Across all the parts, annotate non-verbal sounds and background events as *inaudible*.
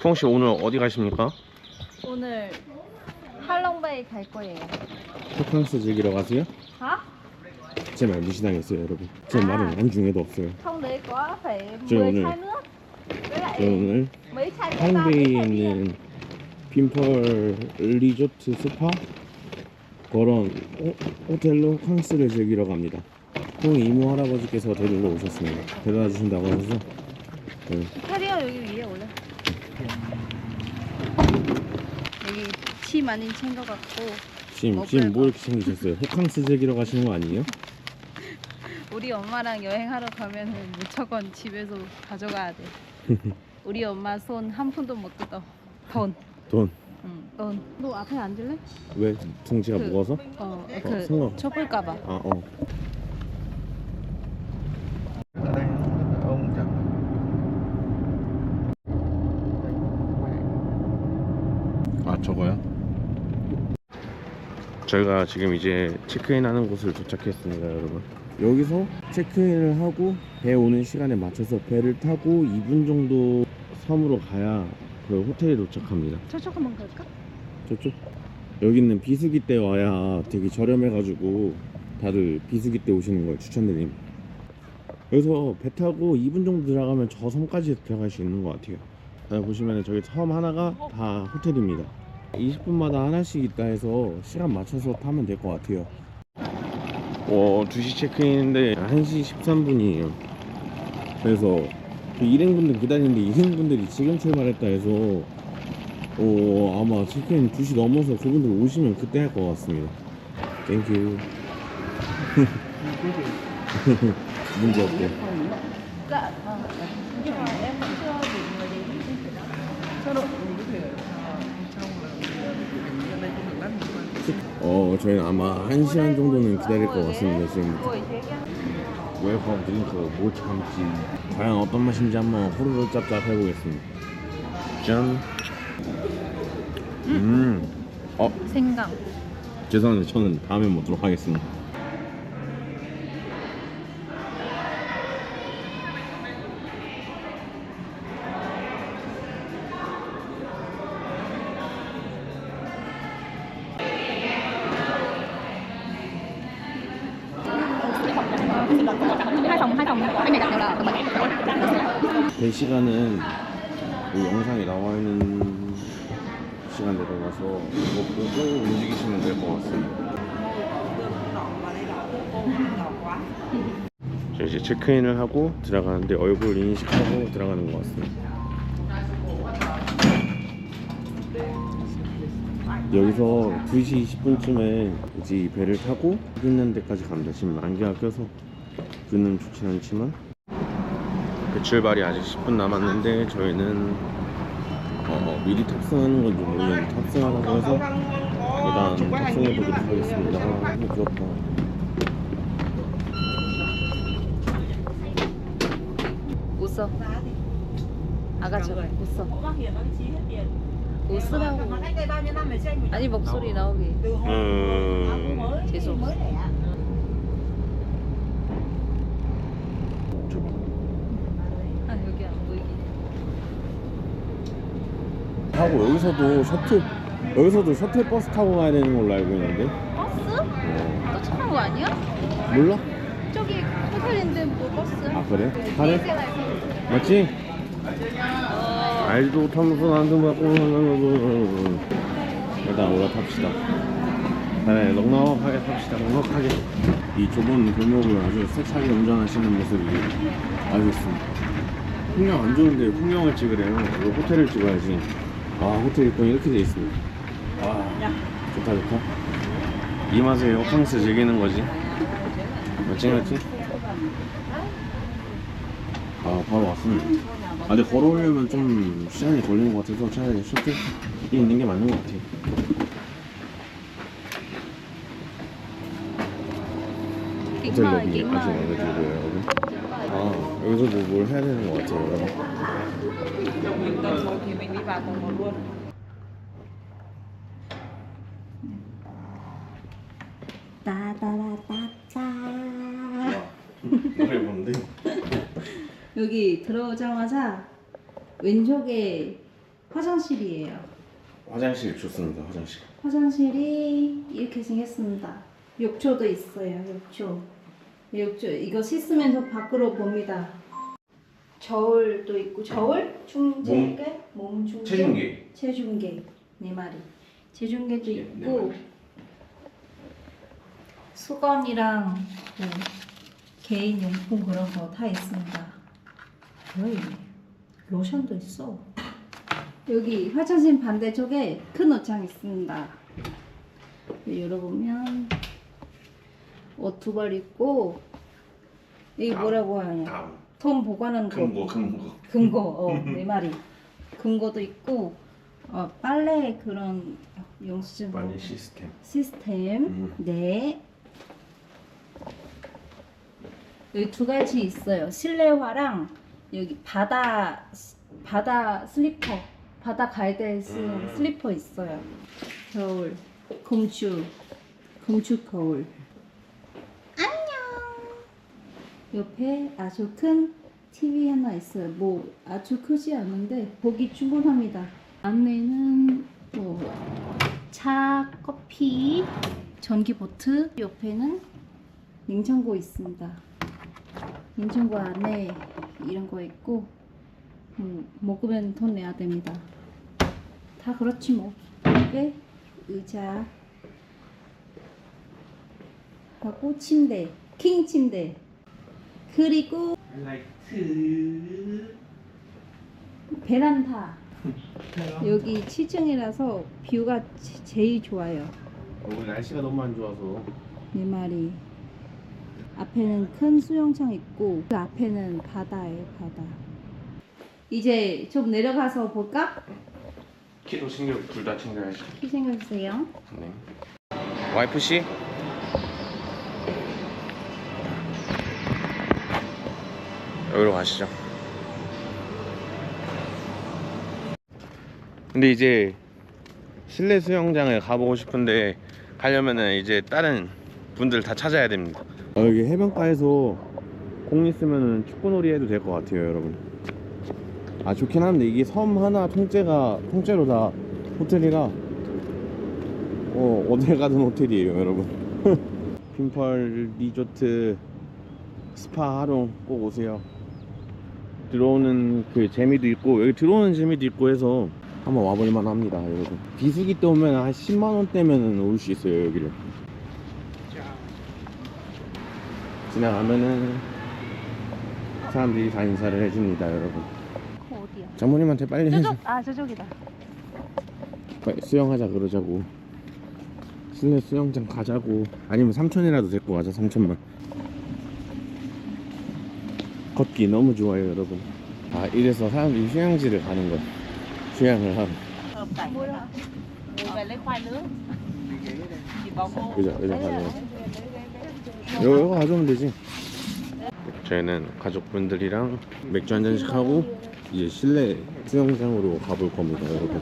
푸홍 씨 오늘 어디 가십니까? 오늘 할롱베이 갈 거예요. 호캉스 즐기러 가세요? Hả? 제말 무시당했어요 여러분 제 말은 안중에도 없어요 Không đi có phải Chưa 10 nè. chai nước. Với 저 lại 오늘 mấy chai coca với 항베이에 chai bia. 있는 빈펄 리조트 스파 그런 호, 호텔로 호캉스를 즐기러 갑니다 콩 이모 할아버지께서 데리러 오셨습니다 데려다 주신다고 하셔서 네. 캐리어 여기 위에 올려. 여기 치 많이 챙겨갖고 지금, 지금 뭐 거. 이렇게 챙기셨어요? 호캉스 즐기러 가시는 거 아니에요? *laughs* 우리 엄마랑 여행하러 가면은 무조건 집에서 가져가야 돼. *laughs* 우리 엄마 손 한 푼도 못 뜯어. 돈. 돈 응, 돈. 너 앞에 앉을래? 왜? 둥지가 그- 무거워서? 어, 어, 그 상관- 좁을까봐. 아 어. 아 저거요? 저희가 지금 이제 체크인 하는 곳을 도착했습니다 여러분. 여기서 체크인을 하고 배 오는 시간에 맞춰서 배를 타고 2분 정도 섬으로 가야 그 호텔에 도착합니다. 저쪽 한번 갈까? 저쪽? 여기는 비수기 때 와야 되게 저렴해가지고 다들 비수기 때 오시는 걸 추천드립니다 여기서 배 타고 2분 정도 들어가면 저 섬까지 들어갈 수 있는 것 같아요. 여기 보시면 저기 섬 하나가 다 호텔입니다 20분마다 하나씩 있다 해서 시간 맞춰서 타면 될 것 같아요. 와 2시 체크인인데 1시 13분이에요. 그래서 그 일행분들 기다리는데 일행분들이 지금 출발했다 해서 어 아마 체크인 2시 넘어서 그분들 오시면 그때 할 것 같습니다. 땡큐 *laughs* 문제 없게 어 저희는 아마 1시간 정도는 기다릴 것 같습니다 kia. 웰컴 드링크 뭐 참지? 과연 어떤 맛인지 한번 후루룩 짭짭 해보겠습니다. 짠. 음. 어. 생강. 죄송한데 저는 다음에 먹도록 하겠습니다 시간은 이 영상에 나와 있는 시간대로 가서 이거 보고 움직이시면 될 것 같습니다. 저 이제 체크인을 하고 들어가는데 얼굴 인식하고 들어가는 것 같습니다. 여기서 2시 20분쯤에 이제 이 배를 타고 있는 데까지 갑니다. 지금 안개가 껴서 그는 좋진 않지만 그 출발이 아직 10분 남았는데 저희는 어, 미리 탑승하는 건지 모르겠는데 탑승하라고 해서 일단 탑승해 보도록 하겠습니다. 아, 너무 부럽다. 웃어. 아가씨 웃어. 웃으라고. 아니 목소리 나오게. 음, 죄송. 아 여기 안 보이게. 하고 여기서도 셔틀 여기서도 셔틀 버스 타고 가야 되는 걸로 알고 있는데 버스? 어, 또 타는 거 아니야? 몰라? 저기 호텔인데 뭐 버스? 아 그래? 타래? 맞지? 어, 알도 탐선 안좀 받고 일단 올라탑시다 네 넉넉하게 탑시다 넉넉하게 이 좁은 골목을 아주 세차게 운전하시는 모습이 알고 있습니다 풍경 안 좋은데 풍경을 찍으래요 이거 호텔을 찍어야지 아 호텔 입구는 이렇게 돼 있습니다. 와 좋다 좋다. 이 맛에 호캉스 즐기는 거지. 맞지 맞지? 아 바로 왔습니다. 아 근데 걸어오려면 좀 시간이 걸리는 것 같아서 차라리 셔틀이 있는 게 맞는 것 같아요. kính 호텔 여기 mời. 마음에 들고요 여러분 아 여기서 뭐 뭘 해야 되는 것 같아요 여러분 노래 뭔데? 여기 들어오자마자 왼쪽에 화장실이에요. 화장실 좋습니다. 화장실. 화장실이 이렇게 생겼습니다. 욕조도 있어요. 욕조. 욕조 이거 씻으면서 밖으로 봅니다. 저울도 있고 저울 충전기 몸 충전 체중계. 체중계 네 마리 체중계도 네, 있고 수건이랑 뭐 개인 용품 그런 거 다 있습니다. 거의 로션도 있어. 여기 화장실 반대쪽에 큰 옷장 있습니다. 열어보면 옷 두벌 있고 이게 뭐라고 하냐? 다음. 돈 보관하는 거. 금고 금고. 금고 어네 *laughs* 마리 금고도 있고 어, 빨래 그런 영수증 빨리 시스템. 시스템 음. 네 여기 두 가지 있어요 실내화랑 여기 바다 바다 슬리퍼 바다 갈 때 쓰는 음. 슬리퍼 있어요 겨울 금주 금주 거울 안녕 옆에 아주 큰 TV 하나 있어요 뭐 아주 크지 않은데 보기 충분합니다 안에는 뭐 차, 커피, 전기 보트 옆에는 냉장고 있습니다. 냉장고 안에 이런 거 있고 음, 먹으면 돈 내야 됩니다. 다 그렇지 뭐. 이게 의자 하고 침대, 킹 침대 그리고 라이트. 베란다 여기 7층이라서 뷰가 제- 제일 좋아요. 오늘 날씨가 너무 안 좋아서 네 마리. 앞에는 큰 수영장 있고 그 앞에는 바다예요, 바다. 이제 좀 내려가서 볼까? 키도 챙겨 둘 다 챙겨야지. 키 생각주세요. 네. 와이프 씨? 여기로 가시죠. 근데 이제 실내 수영장을 가보고 싶은데 가려면은 이제 다른 분들 다 찾아야 됩니다. 아, 여기 해변가에서 공 있으면은 축구놀이 해도 될 것 같아요, 여러분. 아 좋긴 한데 이게 섬 하나 통째가 통째로 다 호텔이라 어 어딜 가든 호텔이에요, 여러분. *laughs* 핀펄 리조트 스파 하러 꼭 오세요. 들어오는 그 재미도 있고 여기 들어오는 재미도 있고 해서 한번 와볼만 합니다, 여러분. 비수기 때 오면 한 10만 원 대면은 올수 있어요, 여기를. 지나가면은 사람들이 다 인사를 해줍니다, 여러분. 어디야? 장모님한테 빨리 해줘. 저쪽? 아, 저쪽이다. 빨리 수영하자 그러자고. 실내 수영장 가자고. 아니면 삼천이라도 데리고 가자, 삼천만. 걷기 너무 좋아요, 여러분. 아, 이래서 사람들이 휴양지를 가는 거야. 휴양을 하러. 의자, 의자 가져. 이거, 이거 가져오면 되지. 저희는 가족분들이랑 맥주 한 잔씩 하고 이제 실내 수영장으로 가볼 겁니다, 여러분.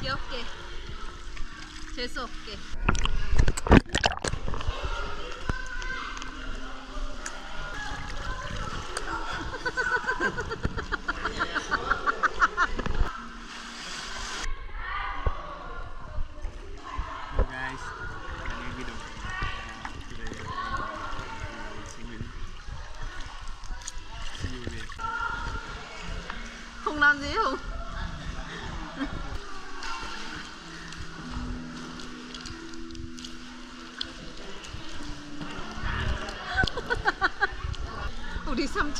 귀엽게. 재수없게. guys kami video see you see you again Không làm gì không?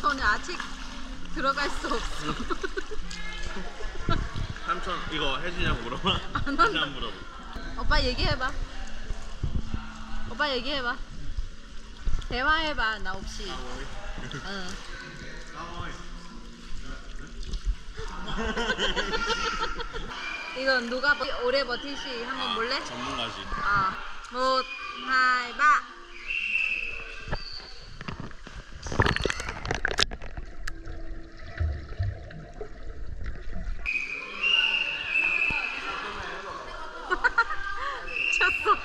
삼촌이 아직 들어갈 수 없어. *laughs* 삼촌 이거 해주냐고 물어봐 다시 안 물어봐 오빠 얘기해봐. 오빠 얘기해봐. 대화해봐 나 없이. 응. *laughs* 이건 누가 버- 오래 버틸지 한번 볼래? 전문가지 아, một, hai, ba.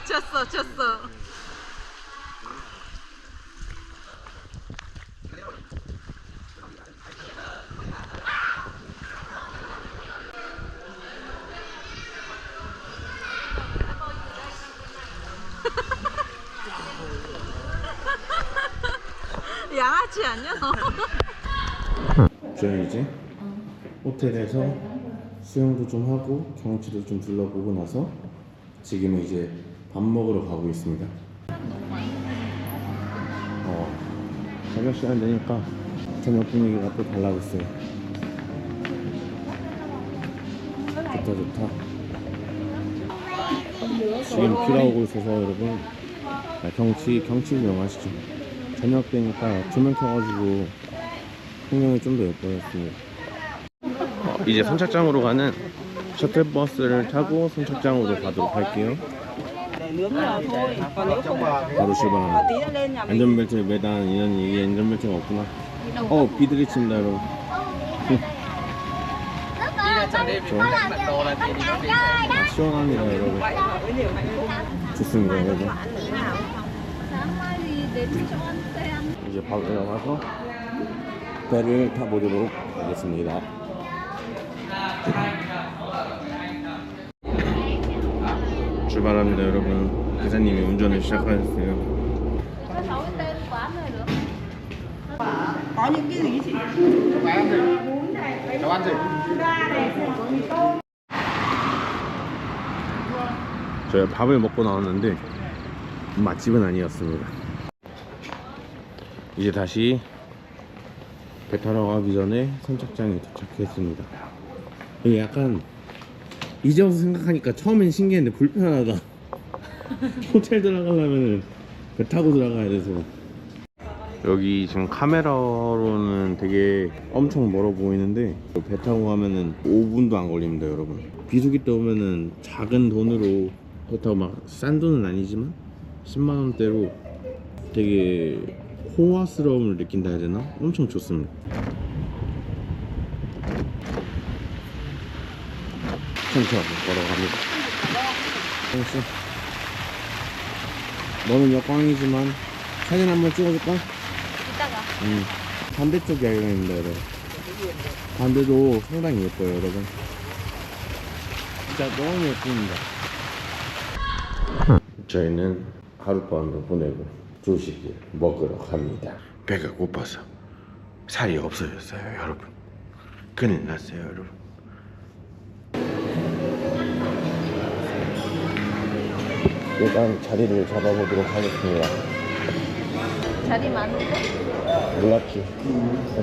쳤어 쳤어 양아치 아니야 너? 저희 이제 호텔에서 수영도 좀 하고 경치도 좀 둘러보고 나서 지금은 이제 밥 먹으러 가고 있습니다. 어, 저녁 시간 되니까 저녁 분위기가 또 달라졌어요. 좋다 좋다. 지금 비가 오고 있어서 여러분 아, 경치 경치 구경하시죠. 저녁 되니까 조명 켜가지고 풍경이 좀 더 예뻐졌습니다. 어, 이제 선착장으로 가는 셔틀버스를 타고 선착장으로 가도록 할게요. 바로 출발합니다. 안전벨트를 매단 인원이 이게 안전벨트가 없구나. 어 비들이 친다 여러분. *laughs* 시원합니다 여러분. 좋습니다 여러분. 이제 바로 들어가서 배를 타보도록 하겠습니다. 출발합니다 여러분. 기사님이 운전을 시작하셨어요. 저희 밥을 먹고 나왔는데 맛집은 아니었습니다. 이제 다시 배 타러 가기 전에 선착장에 도착했습니다. 이게 약간 이제 와서 생각하니까 처음엔 신기했는데 불편하다. *laughs* 호텔 들어가려면 배 타고 들어가야 돼서. 여기 지금 카메라로는 되게 엄청 멀어 보이는데 배 타고 가면은 5분도 안 걸립니다, 여러분. 비수기 때 오면은 작은 돈으로 그렇다고 막 싼 돈은 아니지만 10만 원대로 되게 호화스러움을 느낀다 해야 되나? 엄청 좋습니다. 천천히 걸어갑니다. 형씨, 너는 역광이지만 사진 한번 찍어줄까? 이따가 응. 반대쪽 야경입니다, 여러분. 반대도 상당히 예뻐요, 여러분. 진짜 너무 예쁩니다. 저희는 하룻밤을 보내고 조식을 먹으러 갑니다. 배가 고파서 살이 없어졌어요, 여러분. 큰일 났어요, 여러분. 일단 자리를 잡아보도록 하겠습니다. 자리 많은데? 몰랐지.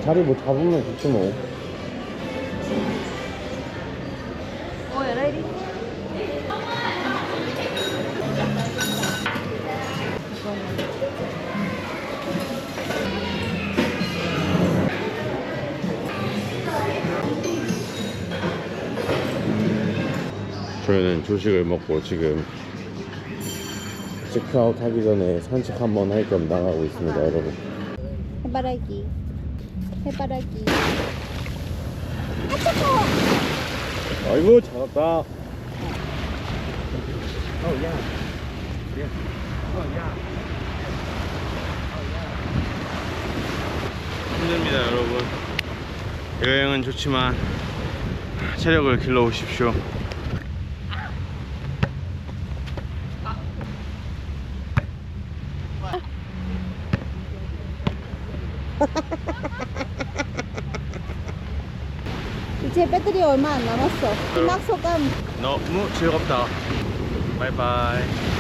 자리 뭐 잡으면 좋지 뭐. 저희는 조식을 먹고 지금 체크아웃 하기 전에 산책 한번 할 겸 나가고 있습니다, 여러분. 해바라기 해바라기 아이고, 잘 왔다. 힘듭니다, 여러분. 여행은 좋지만 체력을 길러 오십시오. 배터리 얼마 안 남았어 희망 소감 너무 즐겁다. 바이바이.